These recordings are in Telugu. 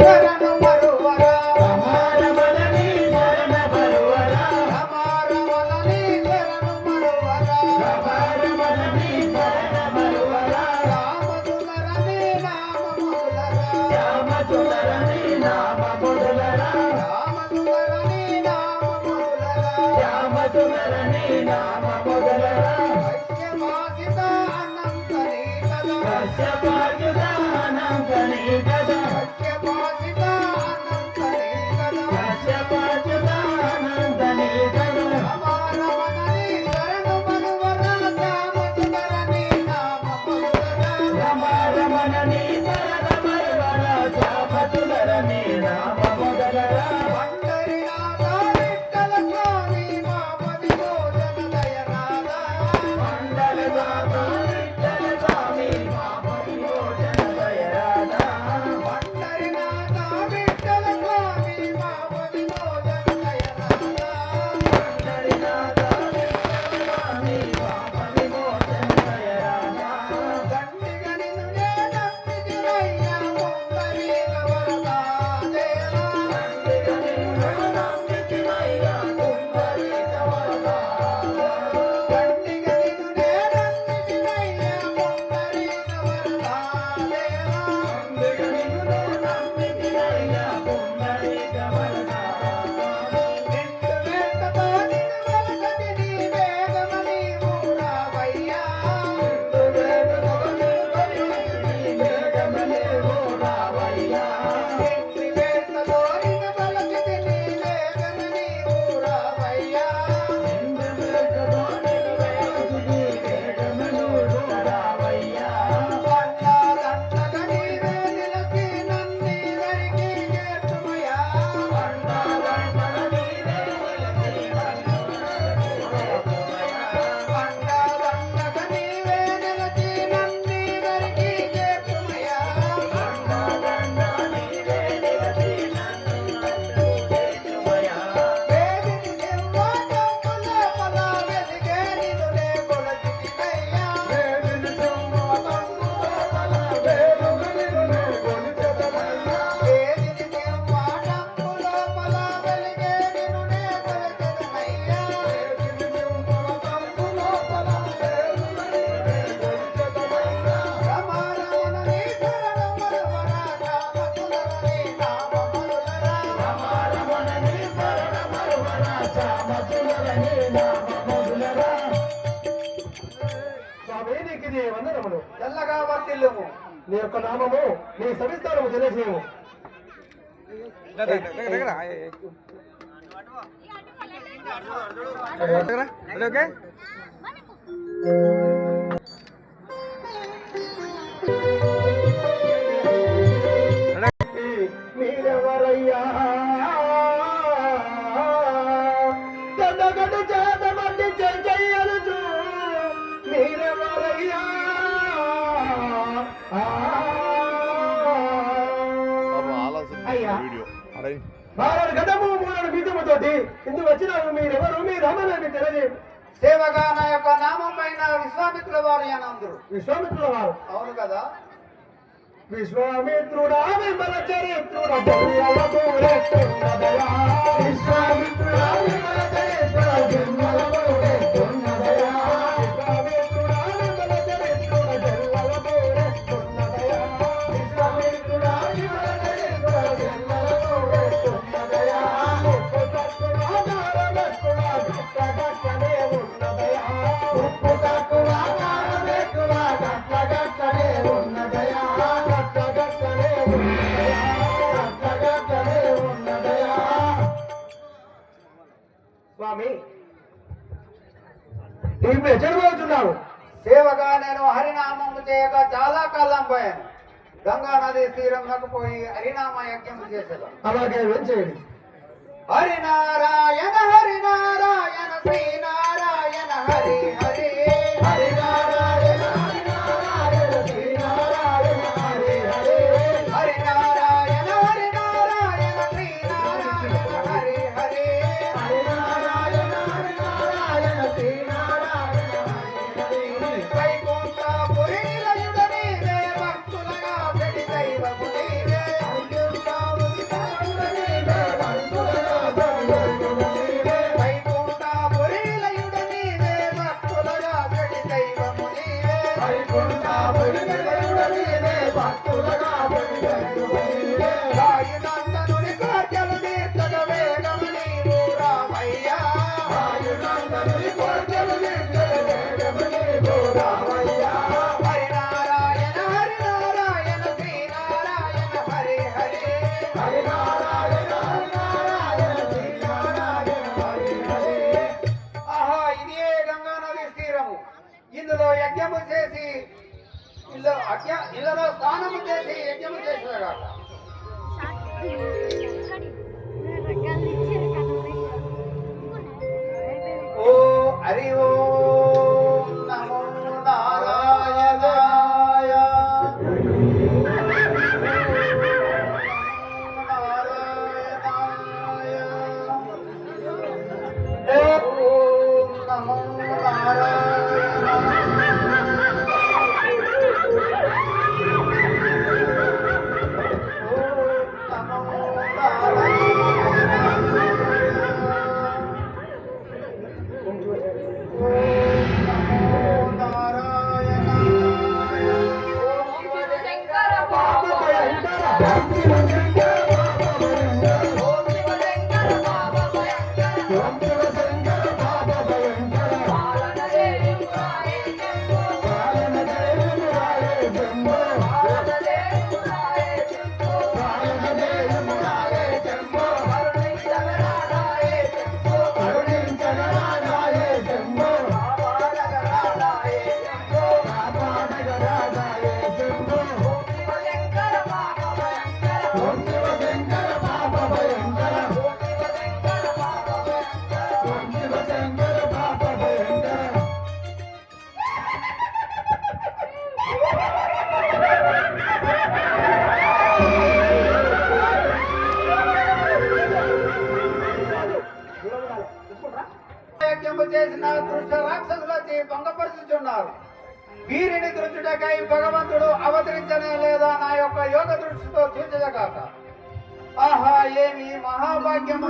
I know. Thank you. నీకే వందనములు. ఎల్లగా వర్తిల్లము. నీ యొక్క నామము నీ సవిస్తారము తెలియజేయము. Thank you. వారు గతము మూలన బీజముతోటి ఇందుకు వచ్చినారు మీరెవరు? మీ రామనాన్ని తెలియజేయండి సేవగా నా యొక్క నామం పైన విశ్వామిత్రుల వారు అందరు. విశ్వామిత్రుల వారు. అవును కదా? విశ్వామిత్రుడా చరిత్ర చరిత్రుడా విశ్వామిత్రుడా విమల స్వామి. ఇప్పుడు ఎచ్చడి సేవగా నేను హరినామము చేయక చాలా కాలం పోయాను. గంగా నది తీరం పోయి హరినామ యజ్ఞం చేశాను అలాగే ఏం చేయండి హరినారాయణ హరినారాయణ శ్రీనారాయణ హరి హరి. ఇందులో యజ్ఞము చేసి ఇందులో ఇందులో స్నానము చేసి యజ్ఞము చేసిన ఓ హరి ఓ చేసిన దృష్ట రాక్షసులకి భంగపరుచుచున్నారు. వీరిని దృష్టికై భగవంతుడు అవతరించనే లేదా నా యొక్క యోగ महाभाग्यम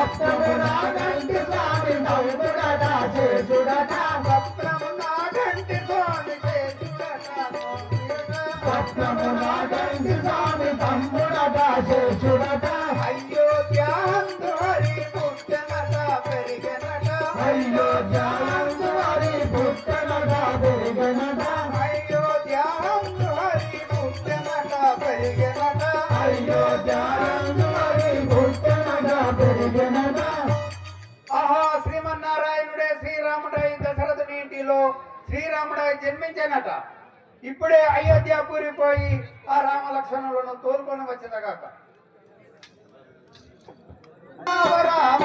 భక్తుడు నాగంటి స్వామి నవ్వుడట చేతుడట భక్తము భూమిలో శ్రీరాముడు జన్మించానట. ఇప్పుడే అయోధ్య పూరి పోయి ఆ రామ లక్ష్మణులను తోలుకొని వచ్చిందగాక రామ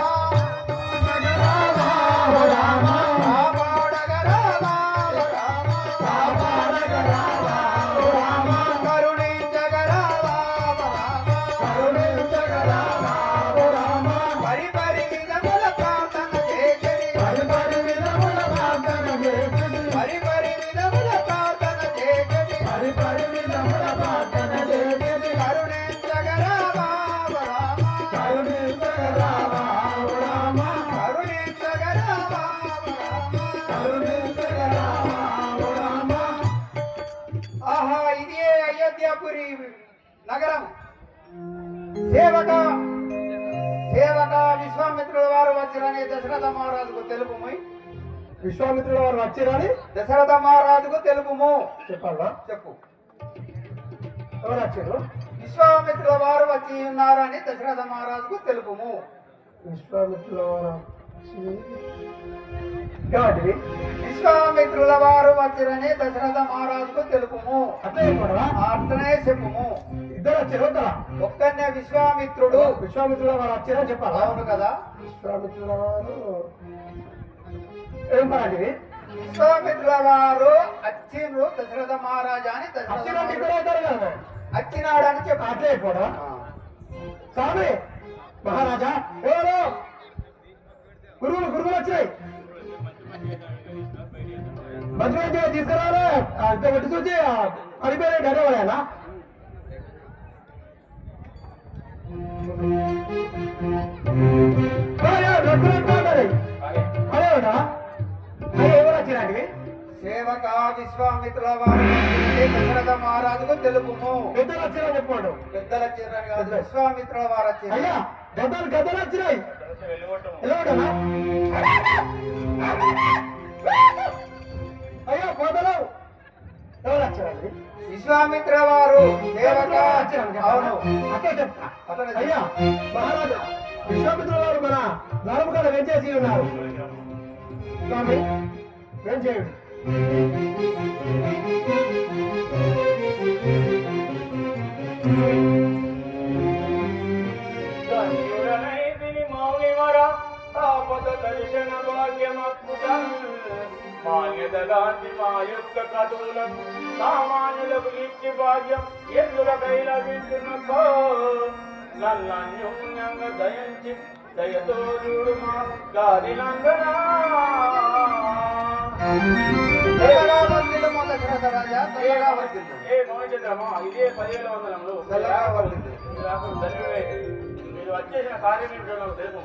సేవక సేవక విశ్వామిత్రుల వారు వచ్చిరని దశరథ మహారాజుకు తెలుపు విశ్వామిత్రుల వారు వచ్చిరని? దశరథ మహారాజుకు తెలుపుము. చెప్పాలా? చెప్పు. ఎవరు వచ్చారు విశ్వామిత్రుల వారు వచ్చి ఉన్నారని దశరథ మహారాజుకు తెలుపుము. విశ్వామిత్రుల వారు కాబట్టి విశ్వామిత్రుల వారు వచ్చిరని దశరథ మహారాజుకు తెలుపుము. అట్లనే చెప్పుము. ఇద్దరు వచ్చారు వద్దా ఒక్కనే విశ్వామిత్రుడు. విశ్వామిత్రుల వారు వచ్చారని చెప్పాలా? అవును కదా. విశ్వామిత్రుల వారు ఏం పరండి విశ్వామిత్రుల వారు వచ్చిండ్రు దశరథ మహారాజా అని దశరథ వచ్చినట్టు ఇక్కడ అవుతారు కదా? వచ్చినాడని చెప్పు. అట్లే అయిపోవడం? ఆ. స్వామి మహారాజా ఎవరు? గురువులు గురువులు వచ్చినాయి. మంచి మంచి తీసుకురాలే. అంత పెట్టి చూసి అడిపోయిన డైరెవాడేనా సేవక విశ్వామిత్రుల వారు వచ్చిరని దశరథ మహారాజుకు తెలుపుము. పెద్దలు వచ్చినా చెప్పాడు పెద్దల చిరని కాదు విశ్వామిత్రుల వారు వచ్చి అయ్యా గద్దలు గద్దలు వచ్చినాయి. అయ్యా పోతలు ఎవరు వచ్చారండి? విశ్వామిత్ర వారు అవును. అయ్యా మహారాజా విశ్వామిత్రుల వారు మన వెంచేసి ఉన్నారు. స్వామి వెంచేయుడు మౌనివర దర్శన భాగ్యమద్భుతం మాన్యత మా యొక్క కథులం సామాన్యులకు ఇచ్చి భాగ్యం వింటున్నకో? నల్లన్యుణ్యంగా దయించి దయతో చూడు మా గాది నందనా. ఏ మోహించద్రమా ఇదే పదివేల వందలంలో. మీరు వచ్చేసిన కార్యం ఏమిటో నాకు తెలుపు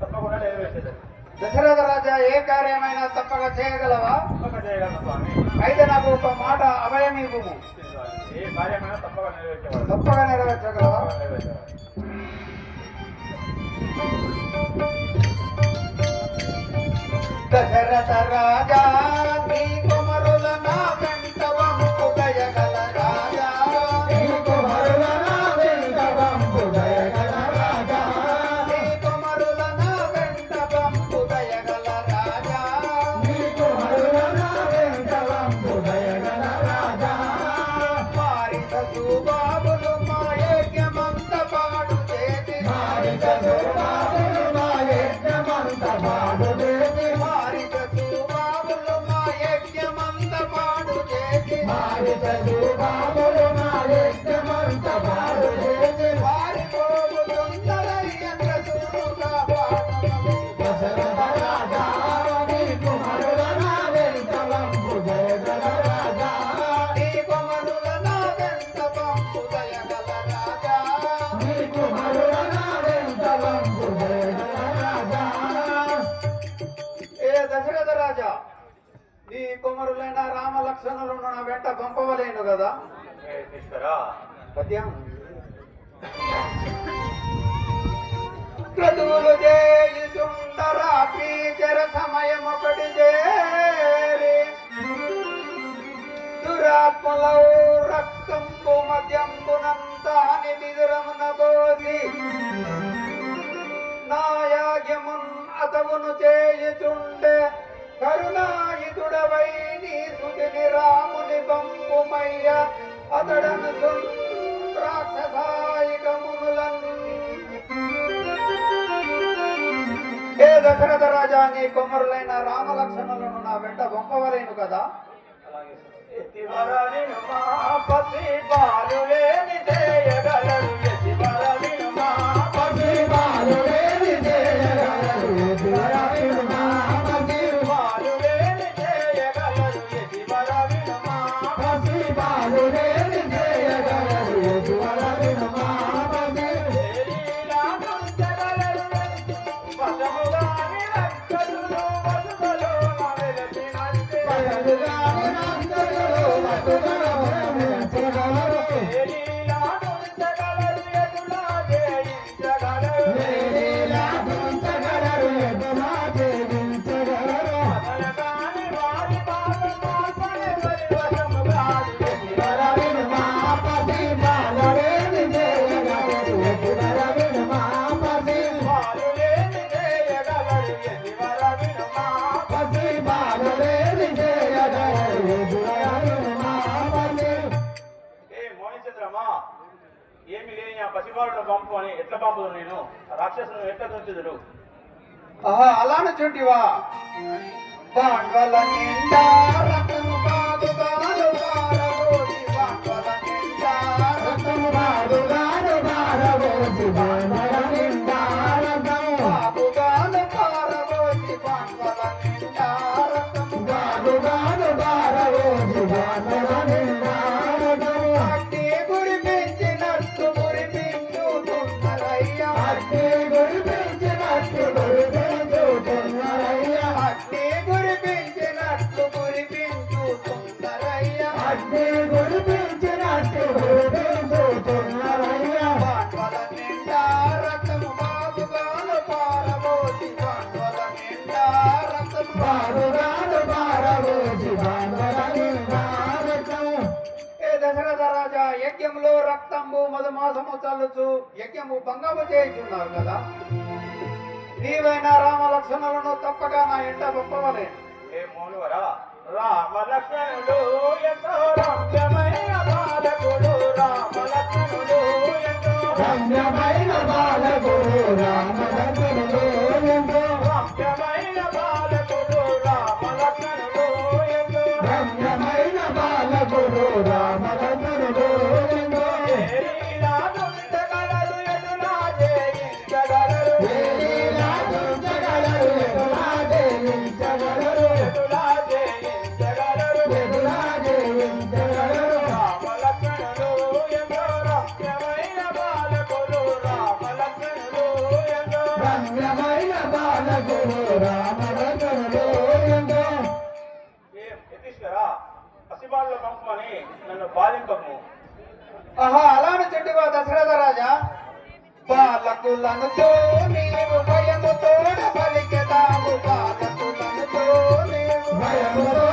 తప్పకుండా నెరవేర్చేది దశరథ రాజా ఏ కార్యమైనా తప్పక చేయగలవా? అయితే నాకు ఒక మాట అభయం ఇవ్వము తప్పక నెరవేర్చగలవా? దశరథ రాజా పంపవలేను కదా? పద్యం. క్రతువులు చేయుచుండరా క్రీచర సమయం ఒకటి చేరి. దురాత్మలో రక్తంబు మద్యంబునంతాని విదురమున పోసి నాయాగ్యమున్ అతవును చేయుచుండే కరుణాయుధుడవై నీ సుదిని రాముని పంపుమయ్య అతడను ఏ దశరథ రాజా నీ కొమరులైన రామలక్ష్మణులను నా వెంట పంపవలేను కదా? ఎత్తివరవిను మా కుమారుడు పంపుకొని ఎట్లా పంపుదు నేను? రాక్షసును ఎట్లా దొంచుదును అలానే చూడవా బాండల నిండా Happy చాలుచు యజ్ఞము భంగము చేయుచున్నావు కదా? నీవైనా రామ లక్షణులను తప్పగా నా ఇంట గొప్పవలే రామ లక్షణుడు రామ లక్షణుడు పాటలు పంపమని నన్ను బాధింపము ఆహా అలానే చెట్టుగా దశరథ రాజా? బాలకులనుతో నీవు భయముతో పలికెదాము బాలకులనుతో నీవు భయముతో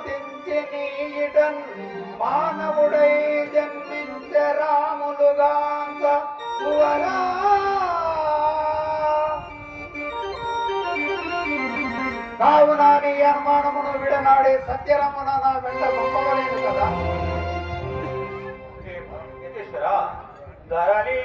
స్తుతించి నీడన్ మానవుడై జన్మించ రాములుగాంత కువరా కావున నీ అనుమానమును విడనాడే సత్యరమున నా వెంట పంపవలేదు కదా. ధరణి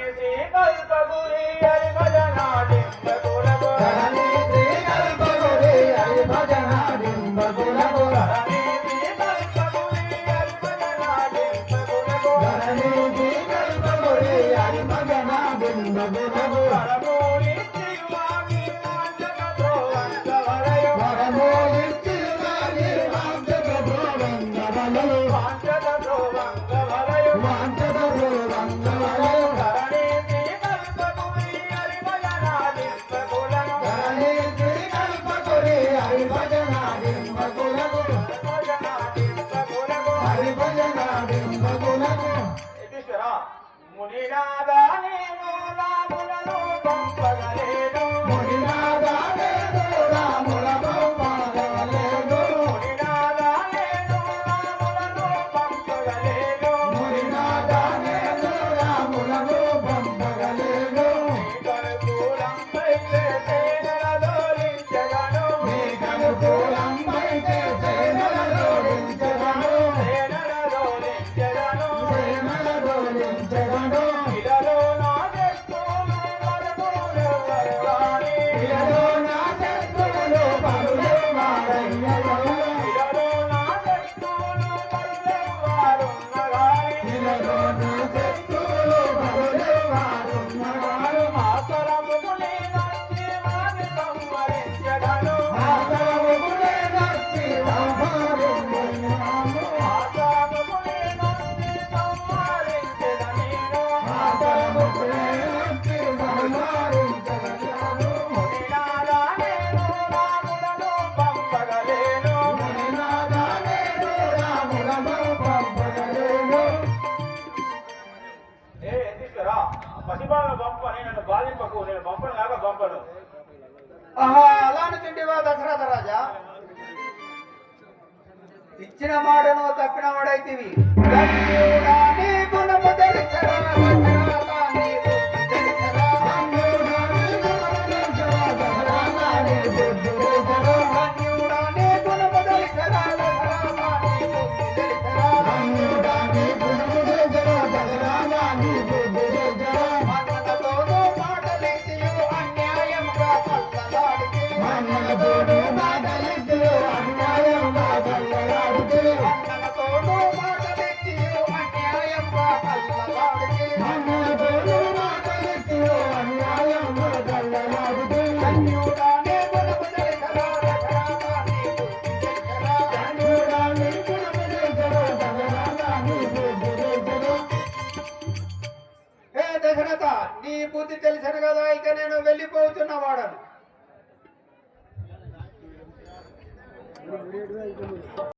ఇచ్చిన మాటను తప్పిన వాడైతివి దేవుడా కదా ఇక నేను వెళ్ళిపోతున్న వాడను.